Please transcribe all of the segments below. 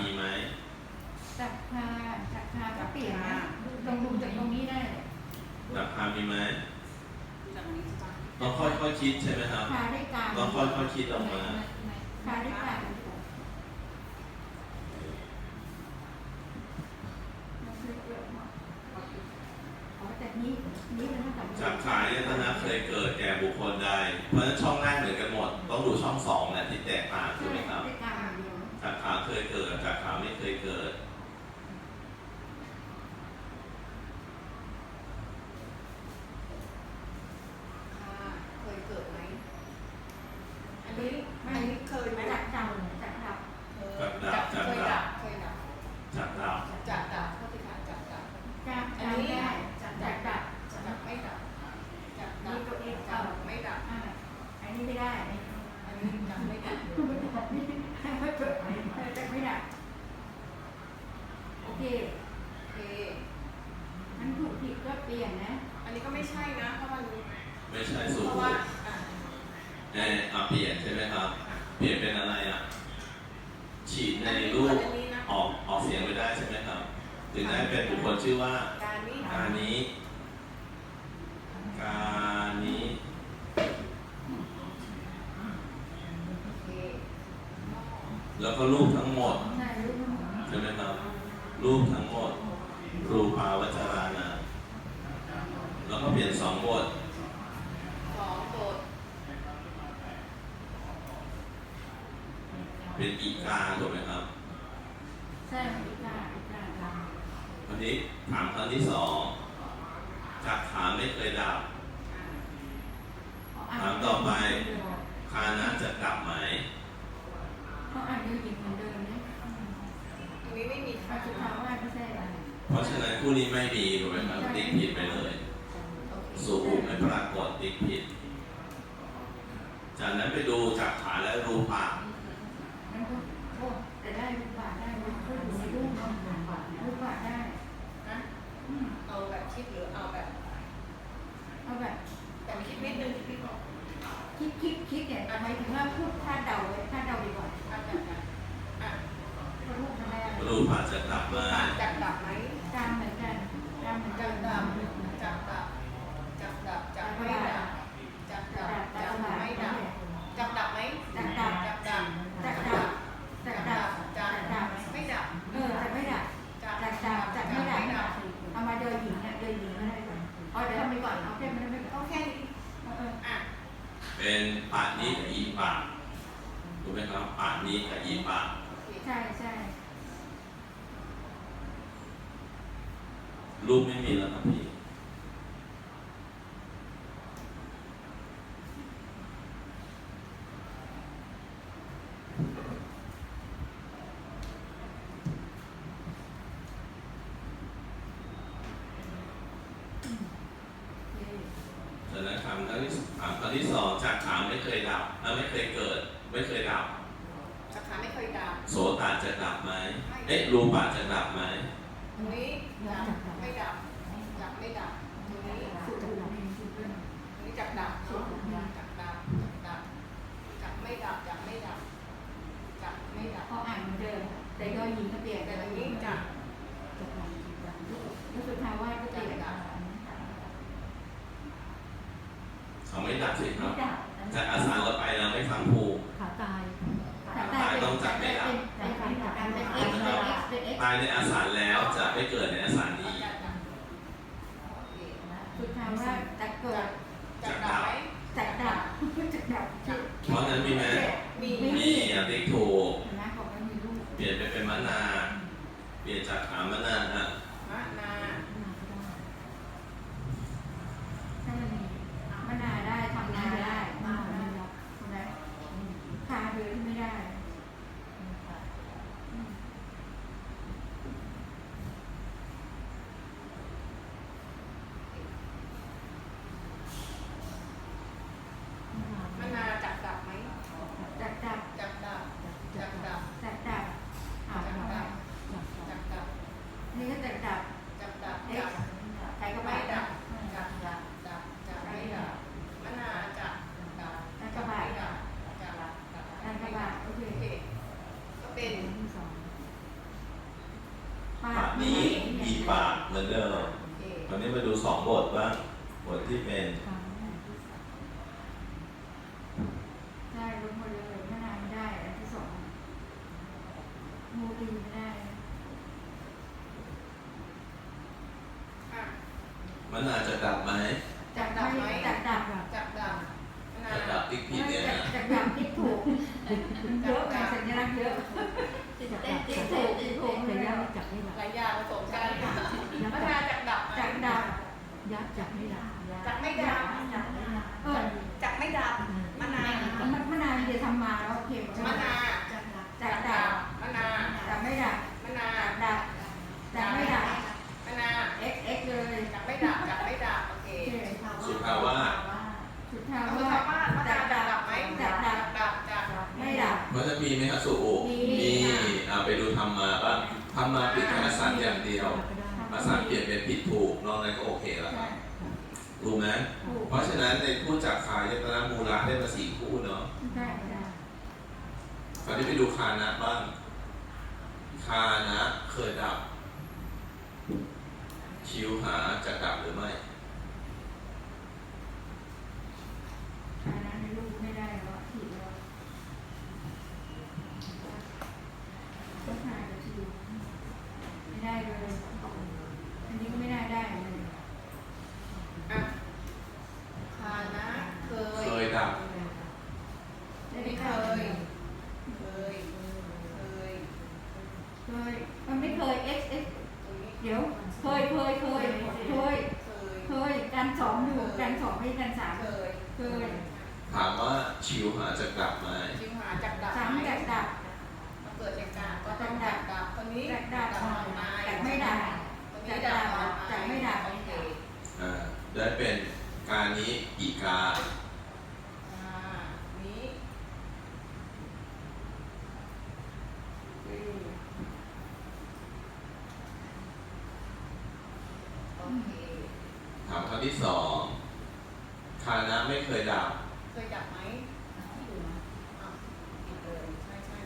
มีไหมจักพาจักพาก็เปลี่ยนนะลองดูจากตรงนี้ได้จักพามีไหมต้องค่อยค่อยคิดใช่ไหมครับต้องค่อยค่อยคิดออกมาพาด้การจากขายเนี่ยนะข แล้วก็รูปทั้งหมดใช่ไหมครับรูปทั้งหมด รูปาวจารานาแล้วก็เปลี่ยนสองบทสองบทเป็นอีกาถูกไหมครับ ใช่อีกาอีกาวันนี้ถามครั้งที่สอง ကိုနေမိုက်တွေานนี้กับอีปากถูกไหมครับป่านนี้กับอีปากใช่ใช่รูปไม่มีแล้วครับ Margarita. เป็นได้ลดหมดเลยมะนาวไม่ได้อันที่สองมูลีไม่ได้อะมันอาจจะดับไหม จับไม่จับดับ จับดับมะนา จะดับติ๊กผิดเนี่ย จับ นะ จับดับที่ถูกเยอะไงสัญลักษณ์เยอะ จับ ติ๊ ดั ก บ ติ๊ก จับ ถู ดั ก บ ติ๊กถูก แต่ เลย ย่าไม่จับไม่หลับ หลายอย่างผสมกันมะนาวจับดับไหม จับดับ ยักษ์จับไม่หลับ จับไม่ดับ เออ จับไม่ดับมะนาว มันมะนาวเดี๋ยวทำมาแล้วโอเค มะนาว จับ จั ดั บบ มะนาว จับไม่ดับ มะนาว จับดับจับไม่ดับ มะนาว เอ็กเอ็กเลย จับไม่ดับจับไม่ดับโอเค สุภาวาส สุดท้าย เอา ว่า คำว่ามะ จั นาว บ จั ดั บบ ดับไหม จับดับ ดับจับ ไม่ดับ มันจะมีไหมครับสุอุ มี มีอ่าไปดูทำมาบ้าง ทำมาปิดแค่อสันอย่างเดียวก็ได้ภาษาเปลี่ยนเป็นผิดถูกนอกนั้นก็โอเคแล้วคใช่รับรู้ไหมถูกเพราะฉะนั้นในคู่จากขายตนามูลาได้มาสี่คู่เนาะได้ได้คราวนี้ไปดูคานะบ้างคานะเคยดับ ชิวหาจะดับหรือไม่ อันนั้นลูกไม่ได้แล้วผิดแล้วก็หายกับชิวไม่ได้เลย อันนี้ก็ไม่ได้ได้เลย อะคานะเค เค ย ยดับ ได้ ไม่ ไม่ เค เคย ย เคย เคย เคย มันไม่เคย x x ตรงนี้ เดี๋ยว เคยเคยเคยเคย เคย เคยการสองอยู่การสองไม่การสาม เคย เคย ถามว่าชิวหาจะดับไหม จิมหาจับดับ สาม ไหม จับดับ มันเกิดเหตุการณ์ก็ต้องดับดับคนนี้ จับดับ ดับออกมา จับไม่ดับ คนนี้ดับออกมา จับไม่ดับ โอเค อ่า ได้เป็นการนี้อีกา อ่านี้อืมโอเค ถามคำที่สองคานะไม่เคยดับ เคยดับไหมอ้าวผิดเลยใช่ใช่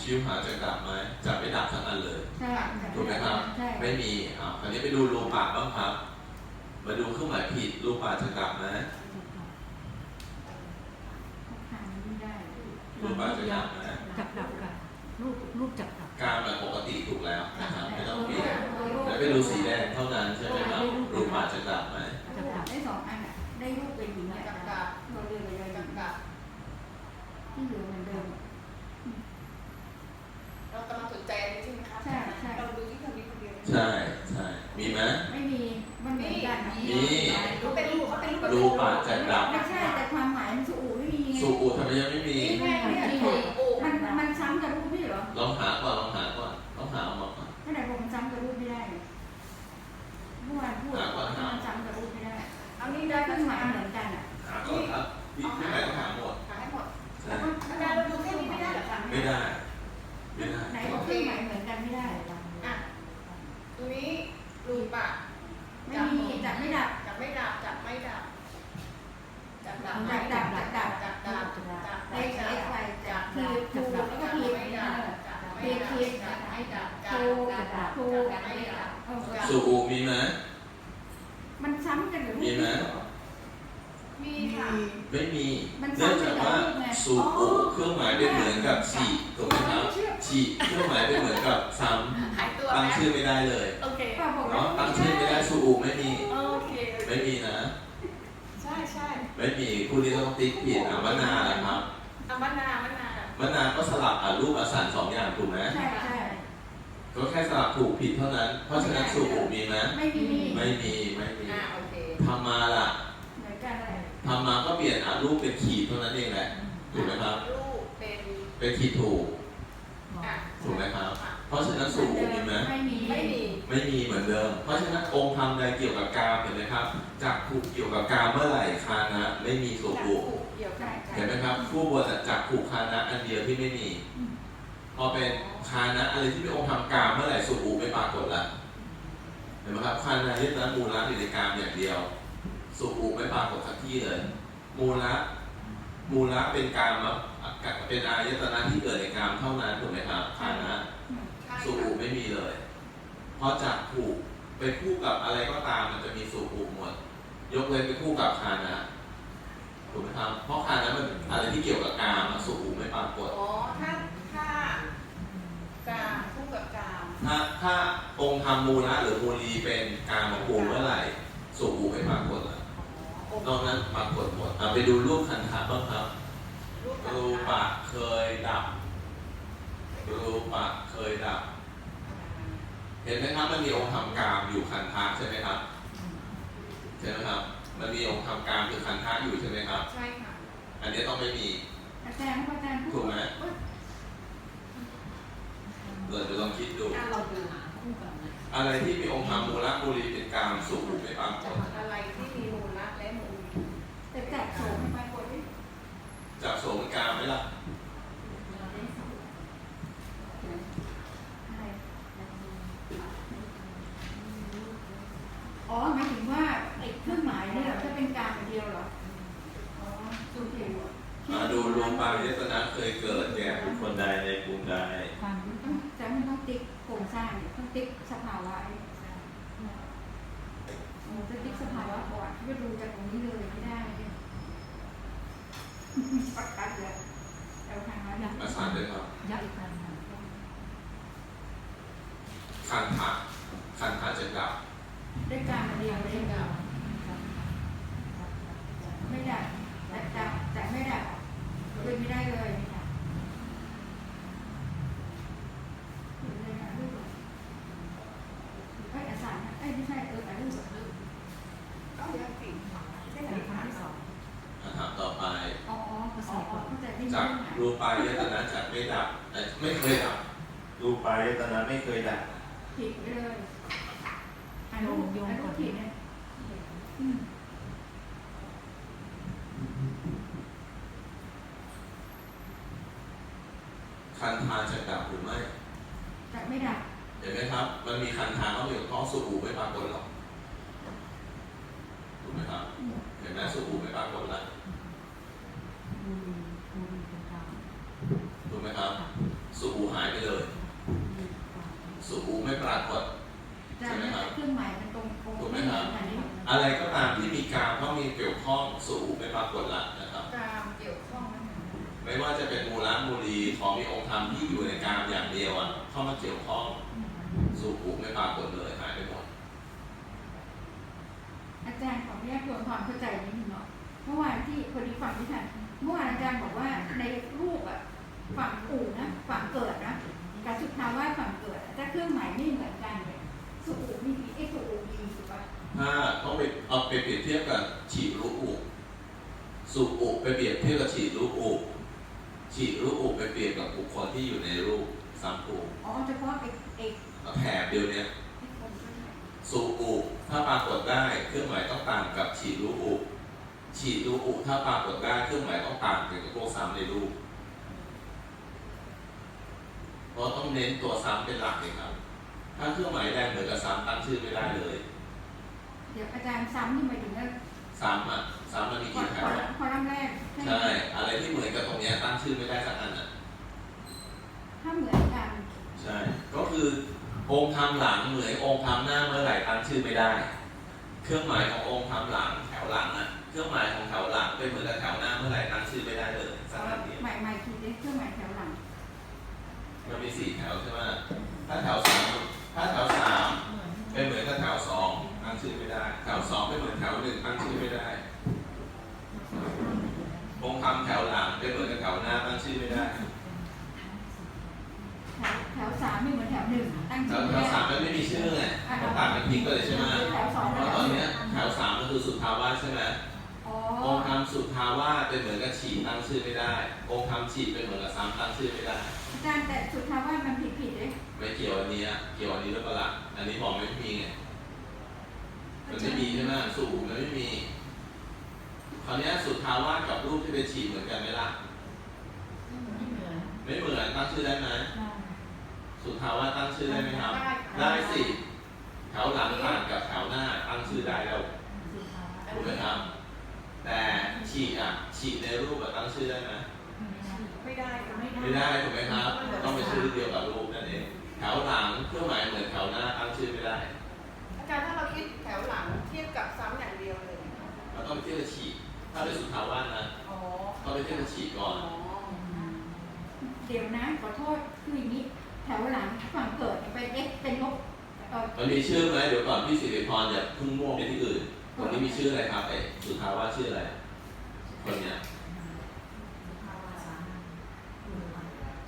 ชิวหาจะดับไหมจะไม่ดับทั้งอันเลย ใช่ถูกไหมครับ ใช่ไม่มีอ่าคราวนี้ไปดูรูปะบ้างครับ มาดูเครื่องหมายผิดรูปะจะดับไหม หาไม่ได้ รูปะจะดับไหมจับดับกันลูกลูกจับดับการแบบปกติถูกแล้วนะครับไม่ต้องเปลี่ยนแล้วไปดูสีแดงเท่านั้นใช่ไหมครับรูปะจะดับไหมจับดับได้สองอันอะได้รูปเป็นหญิงอะจับดับเราเรียนเลยจับดับที่เหลือเหมือนเดิมเรากำลังสนใจอันนี้ใช่ไหมคะใช่ใช่เราดูที่คนนี้คนเดียวใช่ใช่มีไหมไม่มีมันเหมือนกันอะมีเขาเป็นรูปเขาเป็นรูปรูปะจะดับไม่ใช่แต่ความหมายมันสูไม่มีไงสูอุทำไมยังไม่มีนี่แม่ ออกมาก่อนขนาดผมซ้ำกับรูปไม่ได้เลยเมื่อวานพูดว่ามันซ้ำกับรูปไม่ได้ เอานี่ได้ได้เคก็รื่องหหมามายยเหมือนกันอะ หาก่อนครับพี่พี่ไหนต้องหาหมด หาให้หมด ใช่ อาจารย์เราดูแค่นี้ไม่ได้เหรอคะ ไม่ได้ ไม่ได้ ไหนบอกเครื่องหมายเหมือนกันไม่ได้ อะตรงนี้รูปะ ไม่มีจับไม่ดับ จับไม่ดับจับไม่ดับจับดับ จับดับจับดับ จับดับจับดับ เอ็กเอ็กไฟจับคือคูแล้วก็ จับ พี ไม่ดับจับไม่ดับจับไม่ดับจับ คู ดับจับ คู ไม่ดับ เออ สูอุมีไหม มันซ้ำกันกับรูป มีไหม มีค่ะ ไม่มี มัน เนื่องจากว่า ซ้ำกันกับรูปไง สูอุเครื่องหมายเป็นเหมือนกับฉีกถูกไหมครับฉีกเครื่องหมายเป็นเหมือนกับซ้ หายตัวำตั้ง แล้ว ชื่อไม่ได้เลย โอเค ป้าบอกว่า เนาะตั้งชื่อไม่ได้สูอุไม่มี โอเค ไม่มีนะ ใช่ใช่ ไม่มีคู่นี้ต้องติ๊กผิดอะมะนาวนะครับ เอามะนาว มะนาวมะนาวก็สลับอะรูปอสันสองอย่างถูกไหมใช่ใช่ก็แค่สลับถูกผิดเท่านั้น เพราะฉะนั้นสูอุมีไหมไม่มีไม่มีไม่มีอ่าโอเคธรรมาล่ะเหมือนกันเลยธรรมาก็เปลี่ยนอะรูปเป็นขีดเท่านั้นเองแหละถูกไหมครับ รูปเป็นเป็นขีดถูกอะถูกไหมครับ เพราะฉะนั้นสูอุมีไหมไม่มีไม่มีไม่มีเหมือนเดิม เพราะฉะนั้นองค์ธรรมใดเกี่ยวกับกามเห็นไหมครับจากผูกเกี่ยวกับกามเมื่อไหร่คานะ ไม่มีสูจับอุผูก เกี่ยวกับเห็นไหมครับคู่บทจากผูกคานะอันเดียวที่ไม่มี พอเป็นคานะอะไรที่เป็นองค์ธรรมกามเมื่อไหร่สูอุไม่ปรากฏละเห็นไหมครับคานะยึดนั้นมูลละอยู่ในกามอย่างเดียวสสุอุไม่ปรากฏสักที่เลยมูละมูละเป็นกามะเป็นอายตนะที่เกิดในกามเท่านั้นถูกไหมครับฐานะใช่สุอุค่ะไม่มีเลย เพราะจากถูกไปคู่กับอะไรก็ตามมันจะมีสุอุหมด ยกเว้นไปคู่กับคานะ ถูกไหมครับ เพราะคานะมันอะไรที่เกี่ยวกับกามอะสุอุไม่ปรากฏอ๋อถ้าถ้ากามคู่กับกามถ้าถ้าองค์ทำมูละหรือมูลีเป็นกามของภูมิเมื่อไหร่สุอุไม่ปรากฏละอ๋อนอกนั้นปรากฏหมดอะไปดูรูปคันธะบ้างครับรูปกับ รูปะเคยดับ รูปะเคยดับ เห็นไหมครับมันมีองค์ทำกามอยู่คันธะใช่ไหมครับใช่ไหมครับ มันมีองค์ทำกามคือคันธะอยู่ใช่ไหมครับ ใช่ค่ะ อันนี้ต้องไม่มี อาจารย์พระอาจารย์พูดถูกไหมเอ้ยเราจะลองคิดดูอะเราดูคู่กันนะอะไรที่มีองค์ทำมูลมูลีเป็นกามสุขไม่ปรากฏอะไรที่มีมูลละและมูลแต่จับโสมไปกดดิจับโสมกามไหมล่ะ อะไรอ๋อหมายถึงว่าไอ้เครื่องหมายเนี่ยเหรอจะเป็นการอย่างเดียวเหรอ อ๋อดูเห็น มาดูรวมปางยตนะเคยเกิดแก่บุคคลใดในภูมิใดความรู้ต้องแต่มันต้องติ๊กโครงสร้างต้องติ๊กสภาวะไอโอ้จะติ๊กสภาวะก่อนก็ดูจากตรงนี้เลยไม่ได้เนี่ยประกัดเลยเอาทางนั้นมาสานด้วยครับยักอีกการหนึ่งคันธะคันธะจะดับได้การมาเดียวเลยดับไม่ดับแต่ดับแต่ไม่ดับ เลยไม่ได้เลยเห็นเลยนะรูปเอ้ยอาสารนะเอ้ยไม่ใช่เออแต่รูปแบบรูป ก็เยอะสิได้ อัน ไหม นี้ครั้ คะ งที่สอง นะครับต่อไป อ๋ออ๋ออ๋อเข้าใจที่ จาก นี่ รูปายตนะจากไม่ดับเอ้ยไม่เคยดับ รูปายตนะไม่เคยดับ ผิดไปเลยอันนู้นอันนู้นผิดเนี่ยอืม คันธาจะดับหรือไม่ แต่ไม่ดับ เห็นไหม ครับ มันมีคันธาเขาอยู่ท้องสุอูไม่ปรากฏหรอกถูกไหมครับ เห็นไหมสุอูไม่ปรากฏแล้วมูลีมูลีเป็นกลางถูกไหมครับสุอูหายไปเลยสุอูไม่ปรากฏแต่เนี่ยเครื่องหมายมันตรงตรงถูกไหมครับอันนี้อะไรก็ตามที่มีการเข้ามีเกี่ยวข้องสุอูไม่ปรากฏละนะครับกามเกี่ยวข้องนะคะไม่ว่าจะเป็นมูลมูลีของมีองค์ธรรมที่อยู่ในกามอย่างเดียวอะเข้ามาเกี่ยวข้อง สุอูไม่ปรากฏเลยหายไปหมดอาจารย์ขออนุญาตทวนความเข้าใจนิดนึงเนาะเมื่อวานที่คนที่ฟังที่ทันเมื่อวานอาจารย์บอกว่าในรูปอะฝั่งอู่นะฝั่งเกิดนะกับสุภาวะฝั่งเกิดอะถ้าเครื่องหมายไม่เหมือนกันเนี่ยสุอูมีไอ้สุอูมีถูกปะถ้าต้องไปเอาไปเปรียบเทียบกับฉีรุอุสุอุไปเปรียบเทียบกับฉีรุอุฉีรุอุไปเปรียบกับบุคคลที่อยู่ในรูปสามภูอ๋อเฉพาะไอ้ไอ้เอา แถบเดียวเนี้ยไอ้คนที่ไหนสุอุถ้าปรากฏได้เครื่องหมายต้องต่างกับฉีรุอุฉีรุอุถ้าปรากฏได้เครื่องหมายต้องต่างกับพวกซ้ำในรูปเพราะต้องเน้นตัวซ้ำเป็นหลักเลยครับ ถ้าเครื่องหมายแดงเหมือนกับซ้ำตั้งชื่อไม่ได้เลย เดี๋ยวอาจารย์ซ้ำนี่หมายถึงว่าซ้ำอะซ้ำมันมีคอกี่แถคอวลัมน์คอลัมน์แรกใช่ไหมใช่ อะไรที่เหมือนกับตรงเนี้ยตั้งชื่อไม่ได้สักอันอะ ถ้าเหมือนกัน ใช่ ก็ คือองค์ทำหลังเหมือนองค์ทำหน้าเมื่อไหร่ตั้งชื่อไม่ได้ เครื่องหมายขององค์ทำหลังแถวหลังอะเครื่องหมายของแถวหลังเป็นเหมือนกับแถวหน้าเมื่อไหร่ตั้งชื่อไม่ได้เลยสักอันเดียวใหม่ใหม่คือเครื่องหมายแถวหลังมันมีสี่แถวใช่ไหมถ้าแถวสามถ้าแถวสามเป็นเหมือนกับแถวสองตั้งชื่อไม่ได้ แถวสองเป็นเหมือนแถวหนึ่งตั้งชื่อไม่ได้ องค์ทำแถวหลังเป็นเหมือนกับแถวหน้าตั้งชื่อไม่ได้แถวแถว สามไม่เหมือนแถวหนึ่งตั้งแถชื่วอแถไม่วได้สามมันไม่มีชื่อไงต้องตัดมันทิ้งไปเลยใช่ไหมแถวสองเพกับราะแถตอวนหเนี้นึ่ยงแถวสามก็คือสุทาวาสใช่ไหมอ๋อองค์ทำสุทาวาสเป็นเหมือนกับฉีดตั้งชื่อไม่ได้ องค์ทำฉีดเป็นเหมือนกับซ้ำตั้งชื่อไม่ได้ อาจารย์แต่สุดท้ายว่ามันผิดผิดเลยไม่เกี่ยวอันนี้อะเกี่ยวอันนี้หรือเปล่าล่ะอันนี้บอกไม่มีไง มันไม่มีใช่ไหมสูตรมันไม่มี คราวเนี้ยสุทาวาสกับรูปที่เป็นฉีดเหมือนกันไหมล่ะ ไม่เหมือนไม่เหมือนตั้งชื่อได้ไหมใช่ สุดท้าว่าตั้งชื่อได้ไหมครับ ได้สิแถวหลังต่างกับแถวหน้าตั้งชื่อได้แล้วถูกไหมครับ แต่ฉีกอะฉีกในรูปแบตั้งชื่อได้ไหมไม่ได้ไม่ได้ถูกไหมครับ ต้องเป็นชื่อเดียวกับรูปนั่นเองแถวหลังเครื่องหมายเหมือนแถวหน้าตั้งชื่อไม่ได้ อาจารย์ถ้าเราคิดแถวหลังเทียบกับซ้ำอย่างเดียวเลยเราต้องเทียบกับฉีกถ้าเป็นสุดท้าว่านะต้องไปเทียบกับฉีกก่อนเดี๋ยวนะขอโทษคืออย่างนี้ ถวหลังฝั่งเกิดเป็นเอ็กเป็นลบเออมันมีชื่อไหมเดี๋ยวก่อนพี่สิริพรอย่าเพิ่งมั่วไปที่อื่นคนนี้มีชื่ออะไรครับไอ้สุทธาวาสชื่ออะไร คนเนี้ย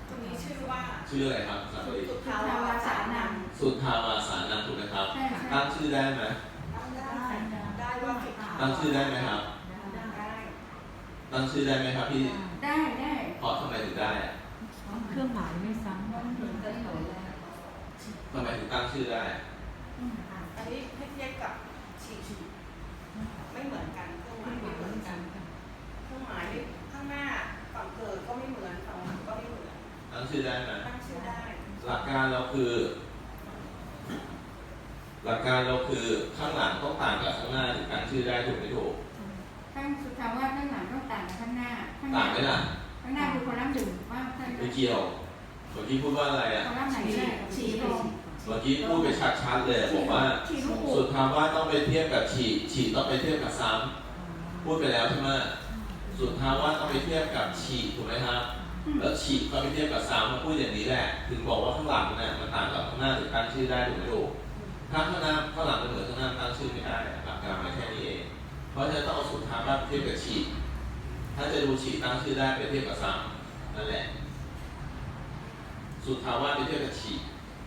คนนี้ชื่อว่าชื่ออะไรครับสังสุเกตสุทาวาสานังสุทธาวาสานังถูกไหมครับ ใช่ใช่ตั้งชื่อได้ไหมตั้งได้ได้ว่าสุทาตั้งชื่อได้ไหมครับได้ตั้งชื่อได้ไหมครับพี่ได้ได้เพราะทำไมถึงได้อะเครื่องหมายไม่ซ้ำ ทำไมถึงตั้งชื่อได้ อันนี้ให้เทียบกับฉีกไม่เหมือนกันเครื่องหมายไม่เหมือนกันเครื่องหมายนี่ข้างหน้าฝั่งเกิดก็ไม่เหมือนฝั่งหลังก็ไม่เหมือนตั้งชื่อได้ไหมตั้งชื่อได้ หลักการเราคือ หลักการเราคือข้างหลังต้องต่างกับข้างหน้าถึงตั้งชื่อได้ถูกไหมถูกข้างสุดท้ายว่าข้างหลังต้องต่างกับข้างหน้า ข้างหต่าน้างไหมล่ะข้างหน้าคือคอลัมน์หนึ่งว่าข้างหไม่น้าเกี่ยว เมื่อกี้พูดว่าอะไรอะคอลัมน์ไหนได้ฉีลงเมื่อกี้พูดไปชัดๆเลยบอกว่าฉีลูกอูสุดท้ายว่าต้องไปเทียบกับฉีดฉีดต้องไปเทียบกับซ้ำพูดไปแล้วใช่ไหมสุดท้ายว่าต้องไปเทียบกับฉีดถูกไหมครับ แล้วฉีดก็ไปเทียบกับซ้ำมาพูดอย่างนี้แหละ ถึงบอกว่าข้างหลังเนี่ยมันต่างกับข้างหน้าถึงตั้งชื่อได้ถูกไหมถูกถ้าข้างหน้าข้างหลังมันเหมือนข้างหน้าตั้งชื่อไม่ได้หลักการมันแค่นี้เองเพราะฉะนั้นต้องเอาสุดท้ายว่าเทียบกับฉีดถ้าจะดูฉีดตั้งชื่อได้ไปเทียบกับซ้ำนั่นแหละ สุดท้ายว่าไปเทียบกับฉีด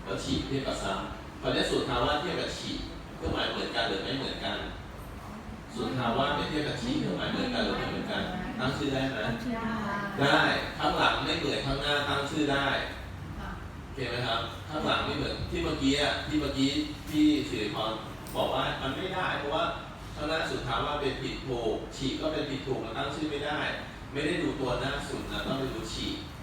แล้วฉีดเทียบกับซ้ำตอนนี้สุดท้ายว่าเทียบกับฉีดเครื่องหมายเหมือนกันหรือไม่เหมือนกัน สุดท้ายว่าไปเทียบกับฉีดเครื่องหมายเหมือนกันหรือไม่เหมือนกัน ตั้งชื่อได้ไหมได้ข้างหลังไม่เหมือนข้างหน้าตั้งชื่อได้โอเคไหมครับข้างหลังไม่เหมือนที่เมื่อกี้อะที่เมื่อกี้ที่สิริพรบอกว่ามันไม่ได้เพราะว่าข้างหน้าสุดท้ายว่าเป็นผิดถูกฉีกก็เป็นผิดถูกมันตั้งชื่อไม่ได้ ไม่ได้ดูตัวหน้าสุดนะต้องไปดูฉีกอืม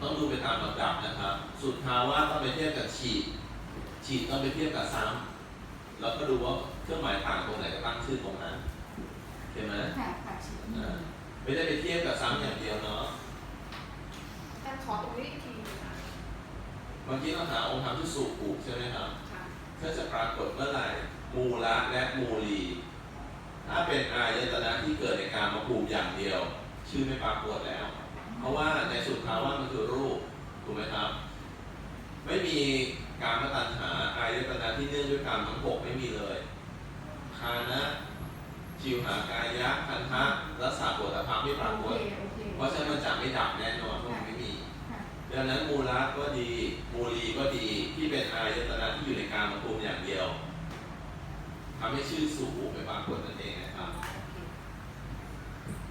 ต้องดูไปตามลำดับนะครับ สุดท้ายว่าต้องไปเทียบกับฉีกฉีกต้องไปเทียบกับซ้ำแล้วก็ดูว่าเครื่องหมายต่างตรงไหนก็ตั้งชื่อตรงนั้นเห็นไหมค่ะค่ะฉีอ่าไม่ได้ไปเทียบกับซ้ำอย่างเดียวเนาะแต่ขอตรงนี้อีกทีหนึงค่ะเมื่อกี้เราหาองค์ธรรมที่สุกุใช่ไหมครับค่ะถ้าจะปรากฏเมื่อไหร่มูละและมูลีถ้าเป็นอายตนะที่เกิดในการมาภูมิอย่างเดียว ชื่อไม่ปรากฏแล้ว เพราะว่าในสุดท้ายว่ามันคือรูปถูกไหมครับ ไม่มีการมตัญหาอายตนะที่เนื่องด้วยการทั้งหกไม่มีเลยคานะจิวหากายะคันทะรัสสะปวดภาพไม่ปรากโอฏเคโอเคเพราะฉะนั้นมันจะไม่ดับแน่นอนเพราะมันไม่มีค่ะดังนั้นมูละก็ดีมูลีก็ดีที่เป็นอายตนะที่อยู่ในการมาภูมิอย่างเดียวทำให้ชื่อสุภูไปปรากฏนั่นเองนะครับ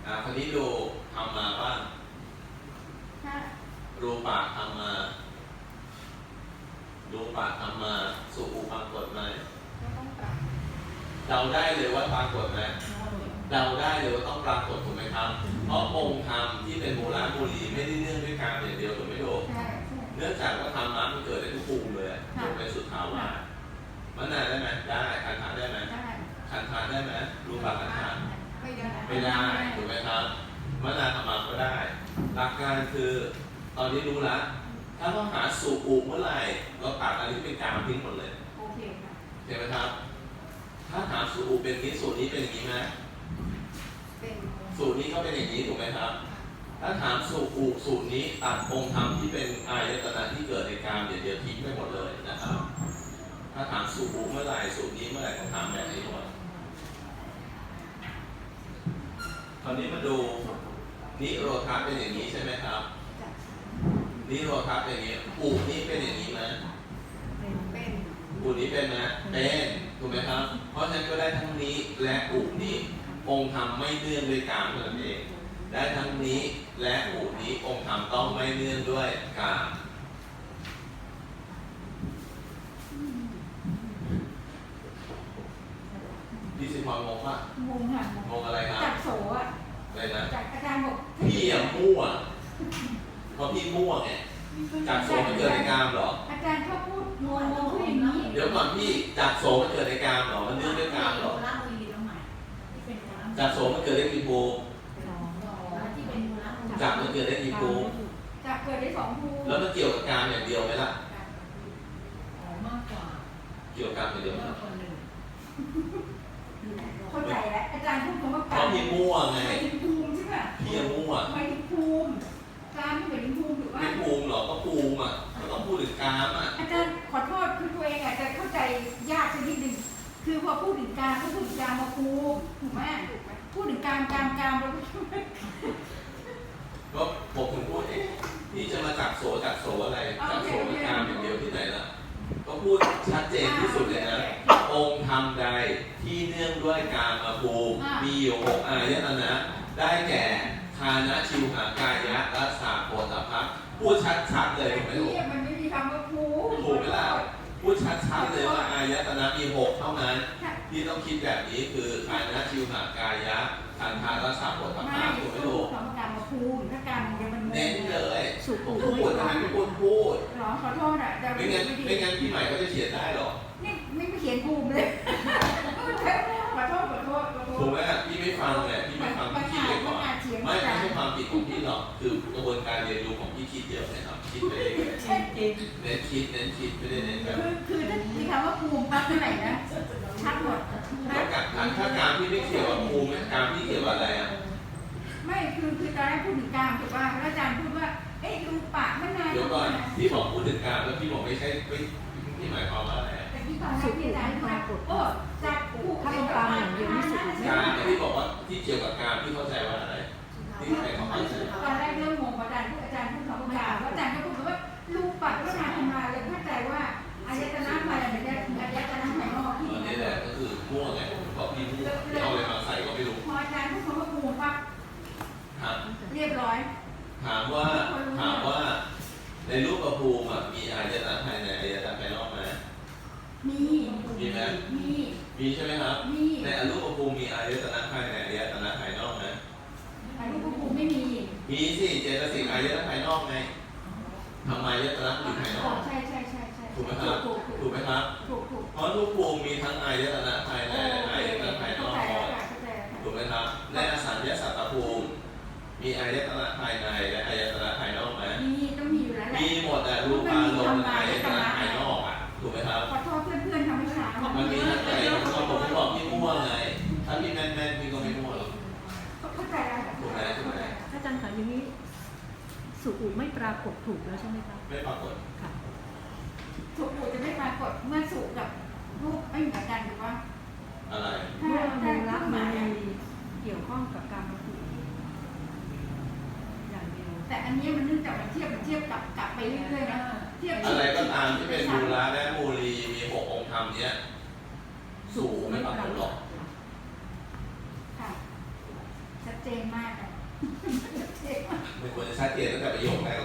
อ่าคราวนี้ดูทำมาบ้าง ถ้า รูปะทำมา รูปะทำมาสุภูปรากฏไหม ก็ต้องปรับ เดา ได้เลยว่าปรากฏไหมเดาได้เลยว่าต้องปรากฏถูกไหมครับ เพราะองค์ธรรมที่เป็นมูละมูลีไม่ได้เนื่องด้วยการอย่างเดียวถูกไหมถูกใช่ใช่เนื่องจากว่าธรรมะมันเกิดได้ทุกภูมิเลยอะยกเป็นสุดท้าวาสมันนานได้ไหมได้คันธาได้ไหมได้คันธาได้ไหมรูปะคันธาไม่ได้ไม่ได้ถูกไหมครับมนาธรรมะก็ได้ หลักการคือตอนนี้รู้ละถ้าต้องหาสุอุเมื่อไหร่เราตัดอันนี้เป็นกลารทิ้งหมดเลยโอเคค่ะเห็นไหมครับ ถ้าหาสูตรเป็นอย่างนี้สูตรนี้เป็นอย่างนี้ไหมเป็นสูตรนี้ก็เป็นอย่างนี้ถูกไหมครับ ถ้าถามสูตรอูสูตรนี้ตัดองค์ธรรมที่เป็นอายตนะที่เกิดในการเดี๋ยวเดียวทิ้งไปหมดเลยนะครับ ถ้าถามสูตรอูเมื่อไหร่สูตรนี้เมื่อไหร่ต้องถามแบบนี้หมดคราวนี้มาดูนิโรธาเป็นอย่างนี้ใช่ไหมครับจัดนิโรธาเป็นอย่างนี้อูนี้เป็นอย่างนี้ไหมเป็นอูนี้เป็นไหมเป็น ถูกไหมครับ เพราะฉะนั้นก็ได้ทั้งนี้และอูนี้องค์ธรรมไม่เนื่องด้วยการเท่านั้นเอง ได้ทั้งนี้และอูนี้องค์ธรรมต้องไม่เนื่องด้วยการพี่สิพรงงปะงงค่ะงงอะไรครับจัดโสอะอะไรนะจัดอาจารย์บอกพี่อะมั่วเพราะพี่มั่วไง จากโสมันเกิดในกามเหรอ อาจารย์ชอบพูดงงงพูดอย่างนี้เดี๋ยวก่อนพี่จากโสมันเกิดในกามเหรอ มันเนื่องด้วยกามเหรอล่างมีตรงไหนที่เป็นโมล่าจากโสมันเกิดได้กี่ภูมิสองที่เป็นโมล่าจากมันเกิดได้กี่ภูมิจับเกิดได้สองภูแล้วมันเกี่ยวกับกามอย่างเดียวไหมล่ะ อ๋อมากกว่าเกี่ยวกับกามอย่างเดียวไหมมากล่ะกว่าหนึ่งเข้าใจแล้วอาจารย์พูดคำว่าเพการราะพี่มั่วไงหมายถึงภูมิใช่ป่ะพี่ยังมั่ว หมายถึง ไม่ภูมิหรอกก็ภูมิอะก็ต้องพูดถึงกามอะอาจารย์ขอโทษคือตัวเองอาจจะเข้าใจยากสักนิดหนึ่งคือพอพูดถึงการก็พูดถึงการมาภูมิถูกไหมพูดถึงการการการเราก็คิดว่าก็ผมถึงพูดเอ๊ะพี่จะมาจับโสจับโสอะไรจับโสกับกามอย่างเดียวที่ไหนล่ะก็พูดชัดเจนที่สุดเลยนะองค์ธรรมใดที่เนื่องด้วยการมาภูมิมีอยู่หกอายตนะได้แก่คานะชิวหากายะรัสสาโพธพัก พูดชัดๆเลยถูกไหมลูกเนี่ยมันไม่มีคำว่าภูมิถูกไหมล่ะพูดชัดๆเลยว่าอายตนะมีหกเท่านั้น ที่ต้องคิดแบบนี้คือคานะชิวหากายะคันธารัสสาโพธไม่พักถูกไหมลูกคำว่าการมาภูมิถ้าการเดี๋ยวมันเน้นเลยสุผขุมมพูดทำไมไม่พูดพูดหรอขอโทษอะจะไม่งั้นไม่งั้นพี่ใหม่ก็จะเขียนได้หรอนี่ไม่ไปเขียนภูมิเลยขอโทษขอโทษขอโทษถูกไหมพี่ไม่ฟังเลย ความผิดของพี่หรอกคือกระบวนการเรียนรู้ของพี่คิดเยอะนะครับคิดไปเรื่อยจริงจริงๆเน้นคิดเน้นคิดไม่ได้เน้นแบบคือคือถ้ามีคำว่าภูมิปั๊บเมื่อไหร่นะชัดหมดถ้านะการถ้าการพี่ไม่เขียนว่าภูมิการพี่เขียนว่าอะไรอะไม่คือคือตอนแรกพูดถึงกามถูกป่ะแล้วอาจารย์พูดว่าเอ๊ะดูปากมันนานเดี๋ยวก่อนพี่บอกพูดถึงการแล้วพี่บอกไม่ใช่ไม่พี่หมายความว่าอะไรอะแต่ที่ตอนแรกที่อาจารย์พูดว่าโอ้จับผู้ถ้าต้องการอย่างเดียวที่สุดการที่บอกว่าที่เกี่ยวกับการพี่เข้าใจว่าอะไร ตอนแรกเริ่มงงอาจารย์พูดอาจารย์พูดคำว่ากามแล้วอาจารย์ก็พูดว่าลูกปัดก็นานทำมาเลยเข้าใจว่า มณ์อายตนะภายนอกอะถูกไหมครับขอโทษเพื่อนๆทำให้ช้ามันมีทั้งในทั้งนกผมบอกพี่มั่วไงถ้าพี่แม่นแมนๆพี่ก็ไม่มั่วหรอกเข้าใจแล้วค่ะถูกไหมถูกไหมอาจารย์คะอย่างนี้สุขุไม่ปรากฏถูกแล้วใช่ไหมคะไม่ปรากฏค่ะถูกถูจะไม่ปรากฏเมื่อสูงกับรูปไม่เหมือนกันถูกปะอะไรถ้าเมื่อถ้ามูลถ้าหมายดีเกี่ยวข้องกับการมาถูกอย่างเดียวแต่อันนี้มันเนื่องจากมันเทียบมันเทียบกับกลับไปเรื่อยๆนะ อะไรก็ตามที่เป็นมูลาและมูลีมีหกองค์ธรรมเนี้ยสูงไม่ปรากฏหรอกค่ะ ชัดเจนมากอะชัดเจนมากมันควรจะชัดเจนตั้งแต่ประโยคแรกแล้วพี่เ